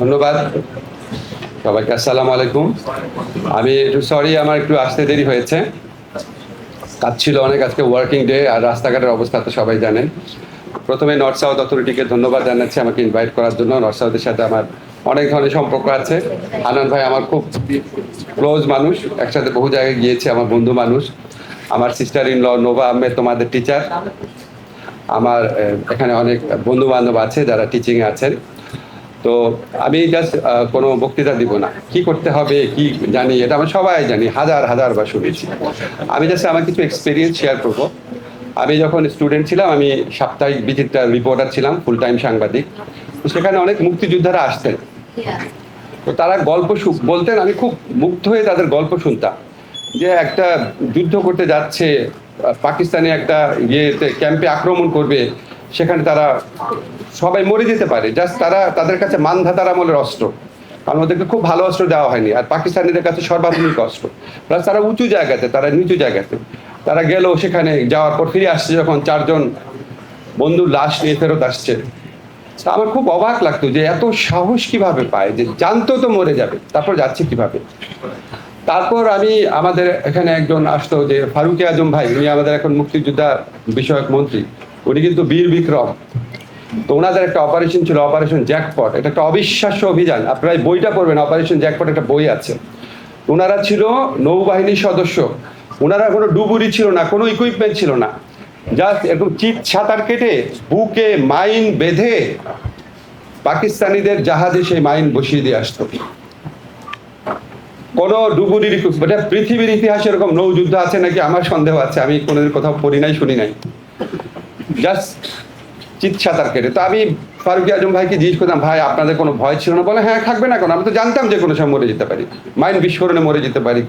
ধন্যবাদ। সবাইকে আসসালামু আলাইকুম। আমি একটু সরি আমার একটু আসতে দেরি হয়েছে। কাজ ছিল অনেক, আজকে ওয়ার্কিং ডে আর রাস্তাঘাটের অবস্থা তো সবাই জানেন। প্রথমে নর্থ সাউথ অথরিটিকে ধন্যবাদ জানাচ্ছি আমাকে ইনভাইট করার জন্য। নর্থ সাউথের সাথে আমার অনেক ধরনের সম্পর্ক আছে। আনন্দ ভাই আমার খুব ক্লোজ মানুষ, একসাথে বহু জায়গায় গিয়েছে, আমার বন্ধু মানুষ। আমার sister in law Nova Ahmed তোমাদের টিচার আমার এখানে অনেক বন্ধু বান্ধব আছে যারা টিচিংয়ে আছেন। তো আমি জাস্ট কোনো বক্তৃতা দিব না। কি করতে হবে, কি জানি, এটা আমরা সবাই জানি, হাজার হাজার বার শুনেছি। আমি জাস্ট আমার কিছু এক্সপিরিয়েন্স শেয়ার করব। আমি যখন স্টুডেন্ট ছিলাম, আমি সাপ্তাহিক বিচিত্রা রিপোর্টার ছিলাম ফুল টাইম সাংবাদিক সেখানে অনেক মুক্তিযোদ্ধারা আসতেন। তো তারা গল্প বলতেন, আমি খুব মুগ্ধ হয়ে তাদের গল্প শুনতাম। যে একটা যুদ্ধ করতে যাচ্ছে পাকিস্তানে একটা ইয়েতে ক্যাম্পে আক্রমণ করবে, সেখানে তারা সবাই মরে যেতে পারে। জাস্ট তারা, তাদের কাছে মানধাতার আমলের অস্ত্র। কারণ ওদেরকে খুব ভালো অস্ত্র দেওয়া হয়নি। আর পাকিস্তানিদের কাছে সর্বাধুনিক অস্ত্র। প্লাস তারা উঁচু জায়গাতে, তারা নিচু জায়গাতে। তারা গেল সেখানে যাওয়ার পর ফিরে আসছে যখন চারজন বন্ধুর লাশ নিয়ে ফেরত আসছে। তা আমার খুব অবাক লাগতো যে এত সাহস কীভাবে পায়? যে জানতো তো মরে যাবে। তারপর যাচ্ছে কীভাবে? তারপর আমি আমাদের এখানে একজন আসতো যে ফারুকি আজম ভাই, উনি আমাদের এখন মুক্তিযোদ্ধা বিষয়ক মন্ত্রী। উনি কিন্তু বীর বিক্রম। তো ওনাদের একটা অপারেশন ছিল অপারেশন জ্যাকপট এটা একটা অবিশ্বাস্য অভিযান। আপনারা বইটা পড়বেন অপারেশন জ্যাকপট একটা বই আছে। ওনারা ছিল নৌবাহিনীর সদস্য। ওনারা কোনো ডুবুরি ছিল না, কোনো ইকুইপমেন্ট ছিল না। জাস্ট এরকম চিত সাঁতার কেটে বুকে মাইন বেঁধে পাকিস্তানিদের জাহাজে সেই মাইন বসিয়ে দিয়ে আসতো। কোনো ডুবুরির এটা পৃথিবীর ইতিহাসে এরকম নৌযুদ্ধ আছে নাকি? আমার সন্দেহ আছে। আমি কোনোদিন কোথাও পড়ি নাই, শুনি নাই। জাস্ট চিত সাঁতার কেটে। তো আমি ফারুকি আজম ভাইকে জিজ্ঞেস করতাম, ভাই, আপনাদের কোনো ভয় ছিল না? বলে হ্যাঁ থাকবে না কোনো? আমি তো জানতাম যে কোনো সময় মরে যেতে পারি। মাইন বিস্ফোরণে মরে যেতে পারি।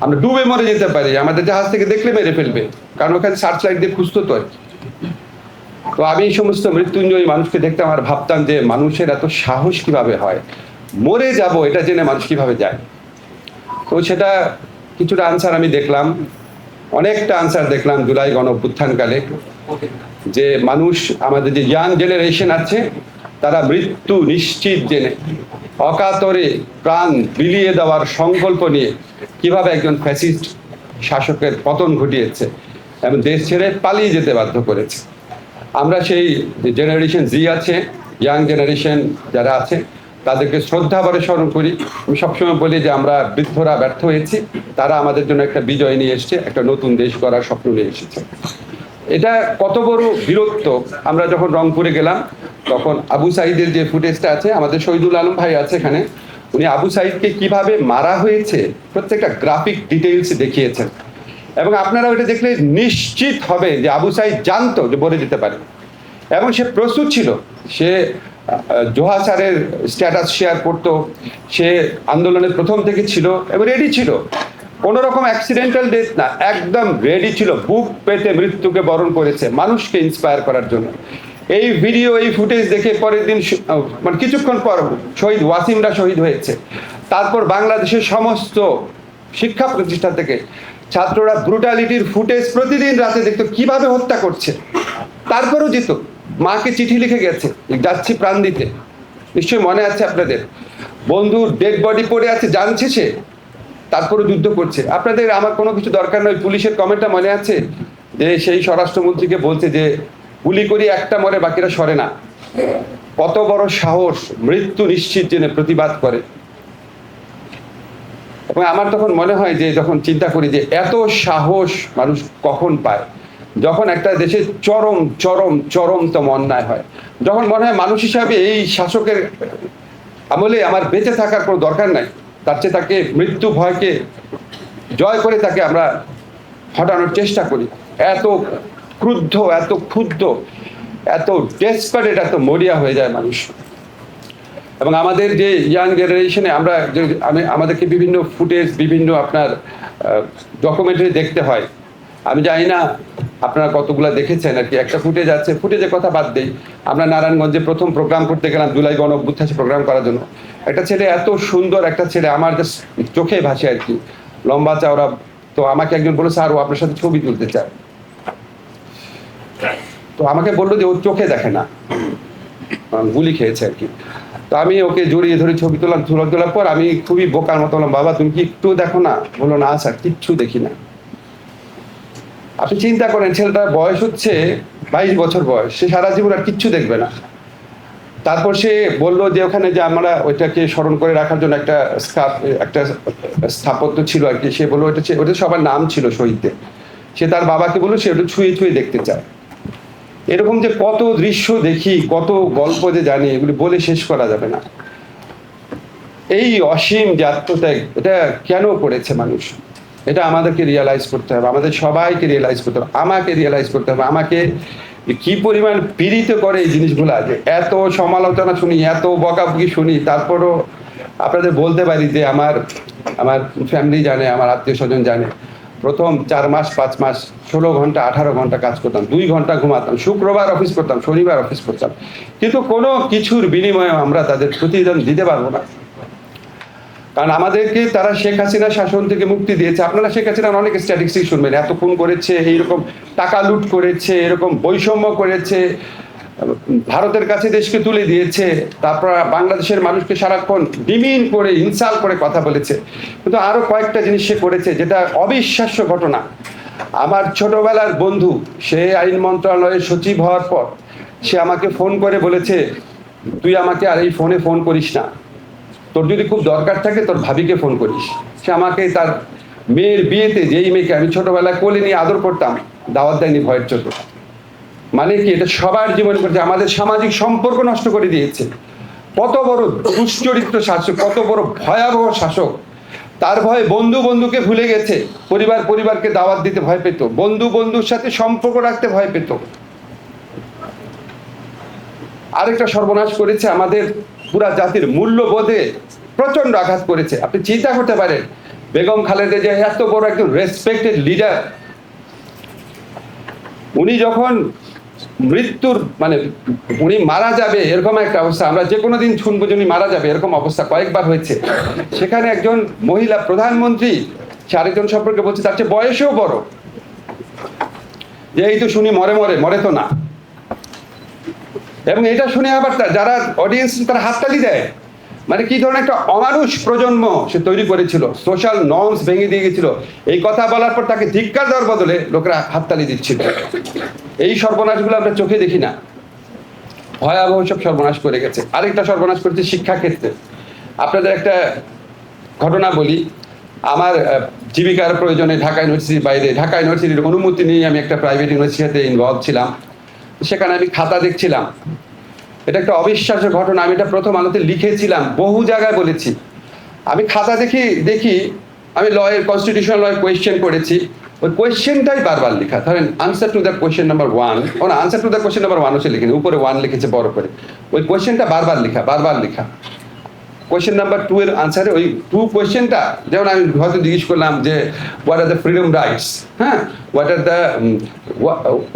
আমরা ডুবে মরে যেতে পারি। আমাদের জাহাজ থেকে দেখলে মেরে ফেলবে। কারণ ওখানে সার্চ লাইট দিয়ে খুঁজতো তো আর। তো আমি এই সমস্ত মৃত্যুঞ্জয়ী মানুষকে দেখতাম আর ভাবতাম যে মানুষের এত সাহস কীভাবে হয়? মরে যাব, এটা জেনে মানুষ কীভাবে যায়? তো সেটা কিছুটা আনসার আমি দেখলাম। অনেকটা আনসার দেখলাম জুলাই গণ অভ্যুত্থানকালে যে মানুষ আমাদের যে ইয়াং জেনারেশন আছে, তারা মৃত্যু নিশ্চিত জেনে অকাতরে প্রাণ বিলিয়ে দেওয়ার সংকল্প নিয়ে কীভাবে একজন ফ্যাসিস্ট শাসকের পতন ঘটিয়েছে এবং দেশ ছেড়ে পালিয়ে যেতে বাধ্য করেছে। আমরা সেই জেনারেশন জি আছে ইয়াং জেনারেশন যারা আছে, তাদেরকে শ্রদ্ধা ভরে স্মরণ করি। আমি সবসময় বলি যে আমরা বৃদ্ধরা ব্যর্থ হয়েছি, তারা আমাদের জন্য একটা বিজয় নিয়ে এসছে, একটা নতুন দেশ গড়ার স্বপ্ন নিয়ে এসেছে। এটা কত বড় বীরত্ব? আমরা যখন রংপুরে গেলাম, তখন আবু সাইদের যে ফুটেজটা আছে, আমাদের শহীদুল আলম ভাই আছে এখানে, উনি আবু সাইদকে কীভাবে মারা হয়েছে, প্রত্যেকটা গ্রাফিক ডিটেইলস দেখিয়েছেন। এবং আপনারা ওইটা দেখলে নিশ্চিত হবে যে আবু সাইদ জানতো যে বলে যেতে পারে। এবং সে প্রস্তুত ছিল। সে জোহা স্যারের স্ট্যাটাস শেয়ার করতো। সে আন্দোলনের প্রথম থেকে ছিল এবং রেডি ছিল। কোনো রকম অ্যাক্সিডেন্টাল ডেথ না, একদম রেডি ছিল, বুক পেতে মৃত্যুকে বরণ করেছে, মানুষকে ইন্সপায়ার করার জন্য। এই ভিডিও এই ফুটেজ দেখে পরের দিন মানে কিছুক্ষণ পর শহীদ ওয়াসিমরা শহীদ হয়েছে। তারপর বাংলাদেশের সমস্ত শিক্ষা প্রতিষ্ঠান থেকে ছাত্ররা ব্রুটালিটির ফুটেজ প্রতিদিন রাতে দেখতো, কীভাবে হত্যা করছে। তারপরেও যেত মাকে চিঠি লিখে গেছে, যাচ্ছি প্রাণ দিতে। নিশ্চয়ই মনে আছে আপনাদের? বন্ধুর ডেড বডি পড়ে আছে, জানছে সে? তারপরে যুদ্ধ করছে। আপনাদের আমার কোনো কিছু দরকার নয়, পুলিশের কমেন্টটা মনে আছে? যে সেই স্বরাষ্ট্রমন্ত্রীকে বলছে যে, গুলি করি, একটা মরে, বাকিরা সরে না। কত বড় সাহস, মৃত্যু নিশ্চিত জেনে প্রতিবাদ করে। এবং আমার তখন মনে হয় যে, যখন চিন্তা করি যে, এত সাহস মানুষ কখন পায়? যখন একটা দেশে চরম চরম, চরমতম অন্যায় হয়। যখন মনে হয় মানুষ হিসাবে এই শাসকের আমলে আমার বেঁচে থাকার কোনো দরকার নাই। তার চেয়ে তাকে মৃত্যু ভয়কে জয় করে তাকে আমরা হটানোর চেষ্টা করি। এত ক্রুদ্ধ, এত ক্ষুদ্ধ এত ডেসপারেট এত মরিয়া হয়ে যায় মানুষ। এবং আমাদের যে ইয়াং জেনারেশনে আমরা আমি, আমাদেরকে বিভিন্ন ফুটেজ বিভিন্ন আপনার ডকুমেন্টারি দেখতে হয়। আমি জানি না আপনারা কতগুলো দেখেছেন আর কি। একটা ফুটেজ আছে। ফুটেজের কথা বাদ দেই। আমরা নারায়ণগঞ্জে প্রথম প্রোগ্রাম করতে গেলাম জুলাই গণ প্রোগ্রাম করার জন্য। একটা ছেলে এত সুন্দর একটা ছেলে, আমার চোখে ভাসে আর কি। লম্বা চওড়া, তো আমাকে একজন বলে স্যার, ও আপনার সাথে ছবি তুলতে চায়। তো আমাকে বলল যে, ও চোখে দেখে না। গুলি খেয়েছে আর কি। তো আমি ওকে জড়িয়ে ধরে ছবি তোলাম তুলা তোলার পর আমি খুবই বোকার মতো বললাম, বাবা, তুমি কি একটু দেখো না? বলল, না, স্যার, কিচ্ছু দেখি না। আপনি চিন্তা করেন ছেলেটার বয়স হচ্ছে বাইশ বছর বয়স, সে সারা জীবন আর কিচ্ছু দেখবে না। তারপর সে বলল যে ওখানে যে আমরা ওইটাকে স্মরণ করে রাখার জন্য একটা একটা স্থাপত্য ছিল আর কি, সে বলল সে- ওটা সবার নাম ছিল শহীদদের। সে তার বাবাকে বলল সে ওটা ছুঁয়ে ছুঁয়ে দেখতে চায়। এরকম যে কত দৃশ্য দেখি, কত গল্প যে জানি, এগুলি বলে শেষ করা যাবে না। এই অসীম যে আত্মত্যাগ এটা কেন করেছে মানুষ? এটা আমাদেরকে রিয়েলাইজ করতে হবে, আমাদের সবাইকে রিয়েলাইজ করতে হবে, আমাকে রিয়েলাইজ করতে হবে, আমাকে কি পরিমাণ পীড়িত করে এই জিনিসগুলা যে এত সমালোচনা শুনি, এত বকাবকি শুনি, তারপরও আপনাদের বলতে পারি যে আমার আমার ফ্যামিলি জানে, আমার আত্মীয় স্বজন জানে। প্রথম চার মাস, পাঁচ মাস, ষোলো ঘণ্টা, আঠারো ঘণ্টা কাজ করতাম, দুই ঘণ্টা ঘুমাতাম, শুক্রবার অফিস করতাম, শনিবার অফিস করতাম। কিন্তু কোনো কিছুর বিনিময়ে আমরা তাদের প্রতিদান দিতে পারব না। কারণ আমাদেরকে তারা শেখ হাসিনা শাসন থেকে মুক্তি দিয়েছে। আপনারা শেখ হাসিনার অনেক স্ট্যাটিস্টিক্স শুনবেন, এত খুন করেছে, এইরকম টাকা লুট করেছে, এরকম বৈষম্য করেছে, ভারতের কাছে দেশকে তুলে দিয়েছে, তারপর বাংলাদেশের মানুষকে সারাক্ষণ ডিমিন করে ইনসাল করে কথা বলেছে। কিন্তু আরও কয়েকটা জিনিস সে করেছে, যেটা অবিশ্বাস্য ঘটনা। আমার ছোটবেলার বন্ধু, সে আইন মন্ত্রণালয়ের সচিব হওয়ার পর সে আমাকে ফোন করে বলেছে, তুই আমাকে আর এই ফোনে ফোন করিস না। তোর যদি খুব দরকার থাকে, তোর ভাবিকে ফোন করিস। সে আমাকে তার মেয়ের বিয়েতে যেই মেয়েকে আমি ছোটবেলায় কোলে নিয়ে আদর করতাম, দাওয়াত দেয়নি ভয়ের চোখ মানে কি, এটা সবার জীবন করছে আমাদের সামাজিক সম্পর্ক নষ্ট করে দিয়েছে। কত বড় দুশ্চরিত্র শাসক, কত বড় ভয়াবহ শাসক। তার ভয়ে বন্ধু বন্ধুকে ভুলে গেছে, পরিবার পরিবারকে দাওয়াত দিতে ভয় পেত, বন্ধু বন্ধুর সাথে সম্পর্ক রাখতে ভয় পেত। আরেকটা সর্বনাশ করেছে আমাদের পুরা জাতির মূল্যবোধে প্রচণ্ড আঘাত করেছে। আপনি চিন্তা করতে পারেন, বেগম খালেদা যে এত বড় একজন রেসপেক্টেড লিডার উনি যখন মৃত্যুর মানে উনি মারা যাবে এরকম একটা অবস্থা, আমরা যে কোনো দিন শুনব যে উনি মারা যাবে, এরকম অবস্থা কয়েকবার হয়েছে। সেখানে একজন মহিলা প্রধানমন্ত্রী, সে আরেকজন সম্পর্কে বলছে, তার চেয়ে বয়সেও বড়। যে এই তো শুনি মরে মরে মরে তো না। এবং এটা শুনে আবার যারা অডিয়েন্স তারা হাততালি দেয়। মানে কি ধরনের একটা অমানুষ প্রজন্ম সে তৈরি করেছিল সোশ্যাল নর্মস ভেঙে দিয়ে গেছিল। এই কথা বলার পর তাকে ধিক্কার দেওয়ার বদলে লোকেরা হাততালি দিচ্ছিল। এই সর্বনাশগুলো আমরা চোখে দেখি না। ভয়াবহ সব সর্বনাশ করে গেছে। আরেকটা সর্বনাশ করেছে শিক্ষা ক্ষেত্রে আপনাদের একটা ঘটনা বলি। আমার জীবিকার প্রয়োজনে ঢাকা ইউনিভার্সিটির বাইরে, ঢাকা ইউনিভার্সিটির অনুমতি নিয়ে আমি একটা প্রাইভেট ইউনিভার্সিটিতে ইনভলভ ছিলাম। সেখানে আমি খাতা দেখছিলাম। এটা একটা অবিশ্বাস্য ঘটনা, আমি এটা প্রথম আলোতে লিখেছিলাম, বহু জায়গায় বলেছি। আমি খাতা দেখি দেখি, আমি লয়ের কনস্টিটিউশন লয়ের কোয়েশ্চেন করেছি। ওই কোয়েশ্চেনটাই বারবার লেখা। ধরেন answer to the question number one O answer to the question number one হচ্ছে লিখেনি, উপরে ওয়ান লিখেছে, বড় করে। ওই কোয়েশ্চেনটা বারবার লেখা বারবার লেখা। কোয়েশ্চেন নাম্বার টু এর আনসারে ওই টু কোয়েশ্চেনটা যেমন আমি হয়তো জিজ্ঞেস করলাম যে what are the freedom rights হ্যাঁ? What are the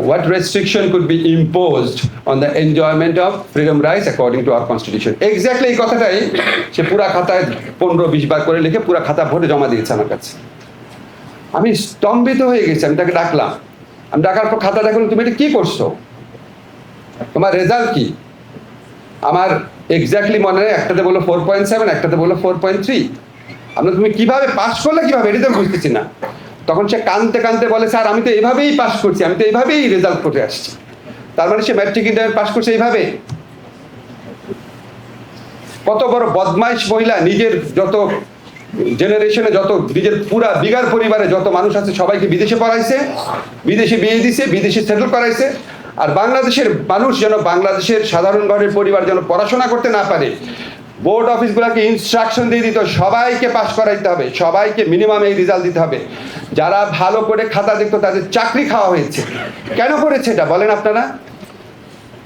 what restriction could be imposed on the enjoyment of freedom rights according to our constitution exactly এই কথাটাই সে পুরা খাতায় পনেরো, বিশ বার করে লিখে পুরা খাতা ভরে জমা দিয়েছে আমার কাছে। আমি স্তম্ভিত হয়ে গেছি, আমি তাকে ডাকলাম। আমি ডাকার পর খাতা দেখলাম, তুমি এটা কি করছ? তোমার রেজাল্ট কি? আমার এক্স্যাক্টলি মনে নেই, একটাতে বলল ফোর পয়েন্ট সেভেন একটাতে বলল ফোর পয়েন্ট থ্রি আমরা তুমি কীভাবে পাস করলে, কীভাবে এটা তো বুঝতেছি না। তখন সে কানতে কানতে বলে, স্যার, আমি তো এইভাবেই পাস করছি, আমি তো এইভাবেই রেজাল্ট করে আসছি। তার মানে সে ম্যাট্রিক ইন্টার পাস করছে এইভাবে। কত বড় বদমাইশ মহিলা, নিজের যত জেনারেশনে যত, নিজের পুরা বিগার পরিবারে যত মানুষ আছে, সবাইকে বিদেশে পড়াইছে, বিদেশে বিয়ে দিছে, বিদেশে সেটেল করাইছে। আর বাংলাদেশের মানুষ যেন বাংলাদেশের সাধারণ ঘরের পরিবার যেন পড়াশোনা করতে না পারে বোর্ড অফিসগুলোকে ইনস্ট্রাকশন দিয়ে দিত সবাইকে পাশ করাইতে হবে, সবাইকে মিনিমাম এই রেজাল্ট দিতে হবে। যারা ভালো করে খাতা দেখতো তাদের চাকরি খাওয়া হয়েছে। কেন করেছে এটা বলেন আপনারা?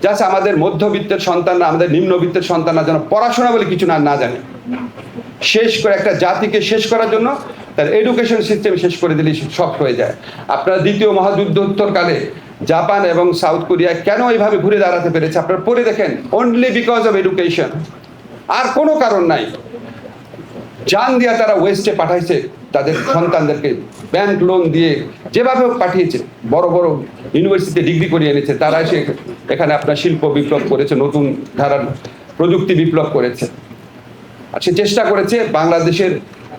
জাস্ট আমাদের মধ্যবিত্তের সন্তানরা, আমাদের নিম্নবিত্তের সন্তানরা যেন পড়াশোনা বলে কিছু না না জানে। শেষ করে একটা জাতিকে শেষ করার জন্য তার এডুকেশন সিস্টেম শেষ করে দিলে সব হয়ে যায়। আপনারা দ্বিতীয় মহাযুদ্ধোত্তরকালে জাপান এবং সাউথ কোরিয়া কেন এইভাবে ঘুরে দাঁড়াতে পেরেছে? আপনারা পড়ে দেখেন অনলি বিকজ অফ এডুকেশন আর কোনো কারণ নাই। জান দিয়া তারা ওয়েস্টে পাঠাইছে তাদের সন্তানদেরকে, ব্যাংক লোন দিয়ে যেভাবে পাঠিয়েছে। বড় বড় ইউনিভার্সিটিতে ডিগ্রি করিয়ে এনেছে। তারা এসে এখানে আপনার শিল্প বিপ্লব করেছে, নতুন ধারার প্রযুক্তি বিপ্লব করেছে। আর সে চেষ্টা করেছে বাংলাদেশের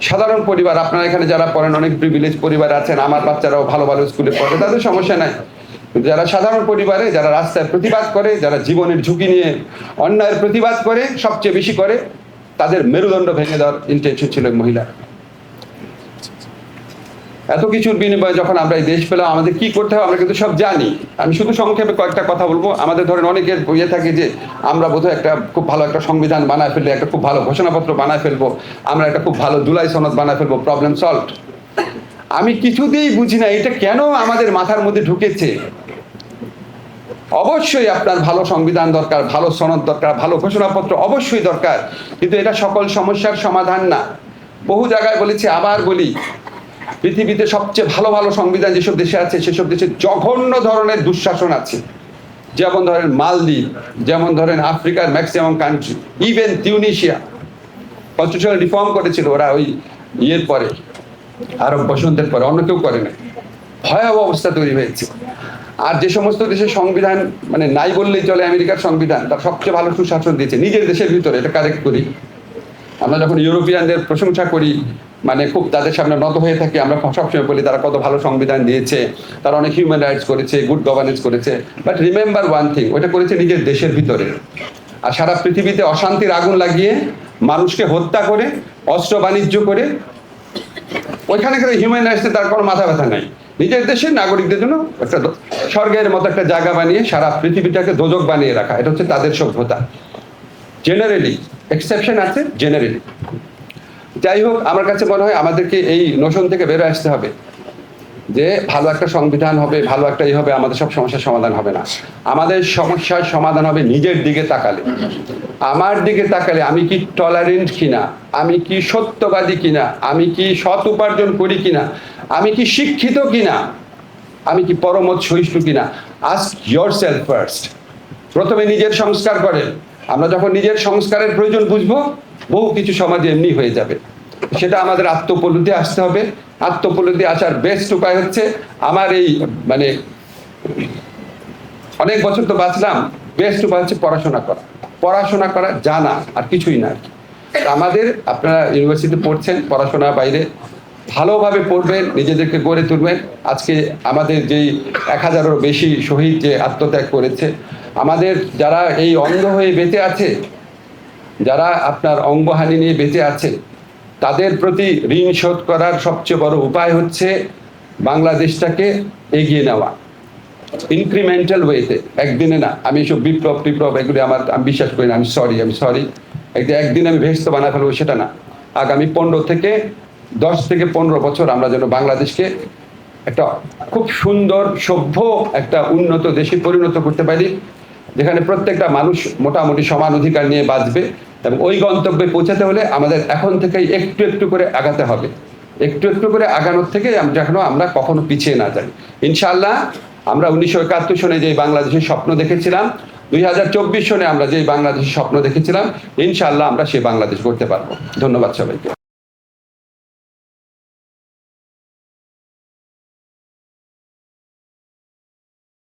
সাধারণ পরিবার, আপনারা এখানে যারা পড়েন, অনেক প্রিভিলেজ পরিবার আছেন, আমার বাচ্চারাও ভালো ভালো স্কুলে পড়ে, তাদের সমস্যা নাই। যারা সাধারণ পরিবারে, যারা রাস্তায় প্রতিবাদ করে, যারা জীবনের ঝুঁকি নিয়ে অন্যায়ের প্রতিবাদ করে, সবচেয়ে বেশি করে, তাদের মেরুদণ্ড ভেঙে দেওয়ার ইন্টেনশন ছিল মহিলা এত কিছুর বিনিময়ে যখন আমরা এই দেশ পেলাম, আমাদের কি করতে হবে আমরা কিন্তু সব জানি। আমি শুধু সংক্ষেপে কয়েকটা কথা বলব। আমাদের ধরেন অনেকের ইয়ে থাকে যে, আমরা বোধহয় একটা খুব ভালো একটা সংবিধান বানায় ফেললে, একটা খুব ভালো ঘোষণাপত্র বানায় ফেলব, আমরা একটা খুব ভালো জুলাই সনদ বানায় ফেলব প্রবলেম সলভ আমি কিছুতেই বুঝি না, এটা কেন আমাদের মাথার মধ্যে ঢুকেছে? অবশ্যই আপনার ভালো সংবিধান দরকার, ভালো সনদ দরকার, ভালো ঘোষণাপত্র অবশ্যই দরকার। কিন্তু এটা সকল সমস্যার সমাধান না। বহু জায়গায় বলেছি, আবার বলি, পৃথিবীতে সবচেয়ে ভালো ভালো সংবিধান যেসব দেশে আছে, সেসব দেশে জঘন্য ধরনের দুঃশাসন আছে। যেমন ধরেন মালদ্বীপ, যেমন ধরেন আফ্রিকার maximum country even Tunisia constitution reform করেছিল ওরা ওই ইয়ের পরে, আরব বসন্তের পরে, অন্য কেউ করে না ভয়াবহ অবস্থা তৈরি হয়েছে। আর যে সমস্ত দেশের সংবিধান মানে নাই বললেই চলে আমেরিকার সংবিধান, তার সবচেয়ে ভালো সুশাসন দিয়েছে। নিজের দেশের ভিতরে, এটা কারেক্ট করি। আমরা যখন ইউরোপিয়ানদের প্রশংসা করি মানে খুব তাদের সামনে নত হয়ে থাকি, আমরা সবসময় বলি তারা কত ভালো সংবিধান দিয়েছে, তারা অনেক হিউম্যান রাইটস করেছে গুড গভর্নেন্স করেছে। বাট রিমেম্বার ওয়ান থিং ওটা করেছে নিজের দেশের ভিতরে। আর সারা পৃথিবীতে অশান্তির আগুন লাগিয়ে মানুষকে হত্যা করে, অস্ত্র বাণিজ্য করে, ওইখানে হিউম্যান রাইটসে তার কোনো মাথা ব্যথা নাই। নিজের দেশের নাগরিকদের জন্য একটা স্বর্গের মতো একটা জায়গা বানিয়ে সারা পৃথিবীটাকে দোজক বানিয়ে রাখা। এটা হচ্ছে তাদের সভ্যতা। জেনারেলি এক্সেপশন আছে জেনারেলি যাই হোক, আমার কাছে মনে হয় আমাদেরকে এই নোশন থেকে বেরো আসতে হবে যে ভালো একটা সংবিধান হবে, ভালো একটা ই হবে, আমাদের সব সমস্যার সমাধান হবে না। আমাদের সমস্যার সমাধান হবে নিজের দিকে তাকালে। আমার দিকে তাকালে আমি কি টলারেন্ট কিনা? আমি কি সত্যবাদী কিনা? আমি কি সৎ উপার্জন করি কিনা? আমি কি শিক্ষিত কিনা? আমি কি পরমত সহিষ্ণু কিনা? আস্ক ইয়োর সেলফ ফার্স্ট প্রথমে নিজের সংস্কার করেন। আমরা যখন নিজের সংস্কারের প্রয়োজন বুঝব, বহু কিছু সমাজে এমনি হয়ে যাবে। সেটা আমাদের আত্মপলুতে আসতে হবে। আত্মপলুতে আসার বেস্ট উপায় হচ্ছে আমার এই মানে অনেক বছর তো বাঁচলাম। বেস্ট উপায় হচ্ছে পড়াশোনা করা। পড়াশোনা করা জানা, আর কিছুই না আমাদের, আপনারা ইউনিভার্সিটিতে পড়ছেন পড়াশোনা বাইরে ভালোভাবে পড়বেন, নিজেদেরকে গড়ে তুলবেন। আজকে আমাদের যেই এক হাজারেরও বেশি শহীদ যে আত্মত্যাগ করেছে, আমাদের যারা এই অন্ধ হয়ে বেঁচে আছে, যারা আপনার অঙ্গহানি নিয়ে বেঁচে আছে, তাদের প্রতি ঋণ শোধ করার সবচেয়ে বড় উপায় হচ্ছে বাংলাদেশটাকে এগিয়ে নেওয়া। ইনক্রিমেন্টাল ওয়েতে একদিনে না, আমি এসব বিপ্লব টিপ্লব এগুলি আমার, আমি বিশ্বাস করি না, আমি সরি আমি সরি একদিন একদিন আমি ভেস্ত বানা ফেলব সেটা না। আগামী পনেরো থেকে দশ থেকে পনেরো বছর আমরা যেন বাংলাদেশকে একটা খুব সুন্দর, সভ্য একটা উন্নত দেশে পরিণত করতে পারি, যেখানে প্রত্যেকটা মানুষ মোটামুটি সমান অধিকার নিয়ে বাঁচবে এবং ওই গন্তব্যে পৌঁছাতে হলে আমাদের এখন থেকেই একটু একটু করে আগাতে হবে। একটু একটু করে আগানোর থেকে যেন আমরা কখনো পিছিয়ে না যাই। ইনশাআল্লাহ আমরা উনিশশো একাত্তর সনে যে বাংলাদেশের স্বপ্ন দেখেছিলাম, দুই হাজার চব্বিশ সনে আমরা যে বাংলাদেশের স্বপ্ন দেখেছিলাম, ইনশাআল্লাহ আমরা সেই বাংলাদেশ করতে পারব। ধন্যবাদ সবাইকে।